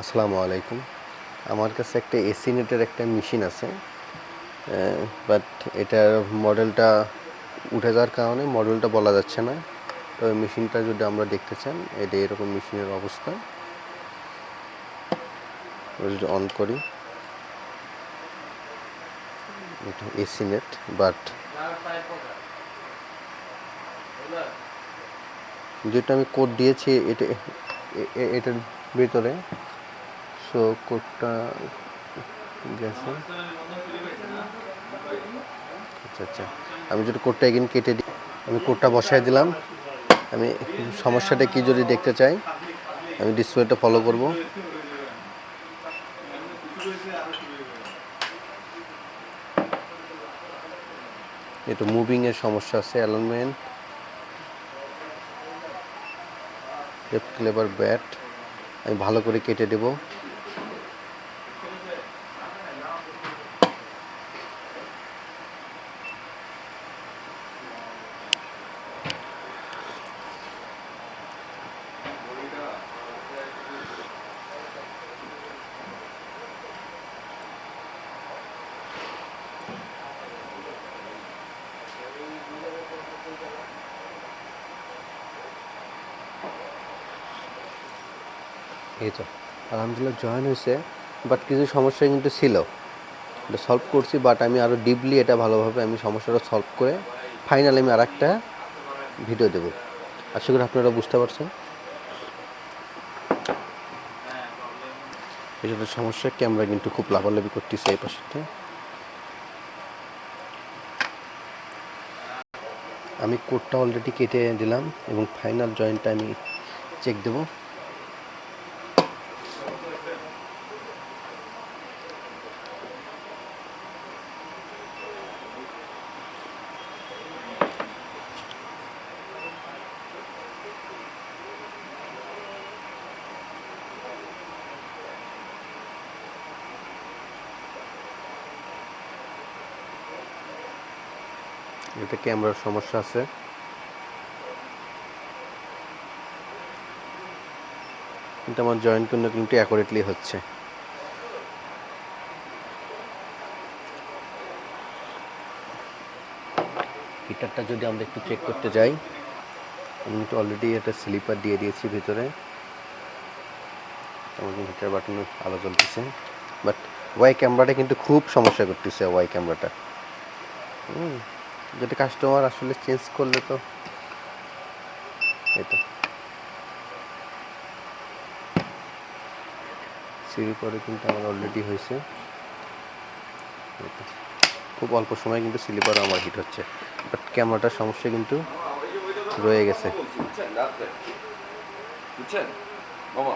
আসসালামু আলাইকুম। আমার কাছে একটা এসি নেটের একটা মেশিন আছে বাট এটার মডেলটা উঠে যাওয়ার কারণে মডেলটা বলা যাচ্ছে না। তো মেশিনটা যদি আমরা দেখতে চান, এটা এরকম মেশিনের অবস্থা। যদি অন করি, এটা এসি নেট বাট যেটা আমি কোড দিয়েছি, এটা এটার ভিতরে সো কোডটা গেছে। আচ্ছা আচ্ছা। আমি যদি কোডটা এগেন কেটে দিই, আমি কোডটা বসাই দিলাম। আমি সমস্যাটা কি যদি দেখতে চাই, আমি ডিসপ্লেটা ফলো করব। একটু মুভিং এর সমস্যা আছে অ্যালাইনমেন্ট ক্লেভার ব্যাট আমি ভালো করে কেটে দেব। এই তো, আলহামদুলিল্লাহ জয়েন হয়েছে বাট কিছু সমস্যা কিন্তু ছিল। এটা সলভ করছি বাট আমি আরও ডিপলি এটা ভালোভাবে আমি সমস্যাটা সলভ করে ফাইনালি আমি আর একটা ভিডিও দেবো। আশা করি আপনারা বুঝতে পারছেন। এটা একটা সমস্যা ক্যামেরা কিন্তু খুব লাভালাভি করতেছে এই পাশেটা আমি কোডটা অলরেডি কেটে দিলাম এবং ফাইনাল জয়েন্টটা আমি চেক দেবো। এটা ক্যামেরার সমস্যা আছে। কিন্তু আমার জয়েন্ট কিন্তু কিন্তু অ্যাকুরেটলি হচ্ছে। হিটারটা যদি আমরা একটু চেক করতে যাই, আমি কিন্তু অলরেডি একটা স্লিপার দিয়ে দিয়েছি ভিতরে। আমাদের হিটার বাটনে আলো জ্বলতেছে। বাট ওয়াই ক্যামেরাটা কিন্তু খুব সমস্যা করতেছে ওয়াই ক্যামেরাটা হুম। যেটা কাস্টমার আসলে চেঞ্জ করলে তো এটা। সিঁড়ি পরে কিন্তু আমার অলরেডি হয়েছে। খুব অল্প সময় কিন্তু স্লিপার আমার হিট হচ্ছে। বাট ক্যামেরাটার সমস্যা কিন্তু রয়ে গেছে। বুঝছেন? মামা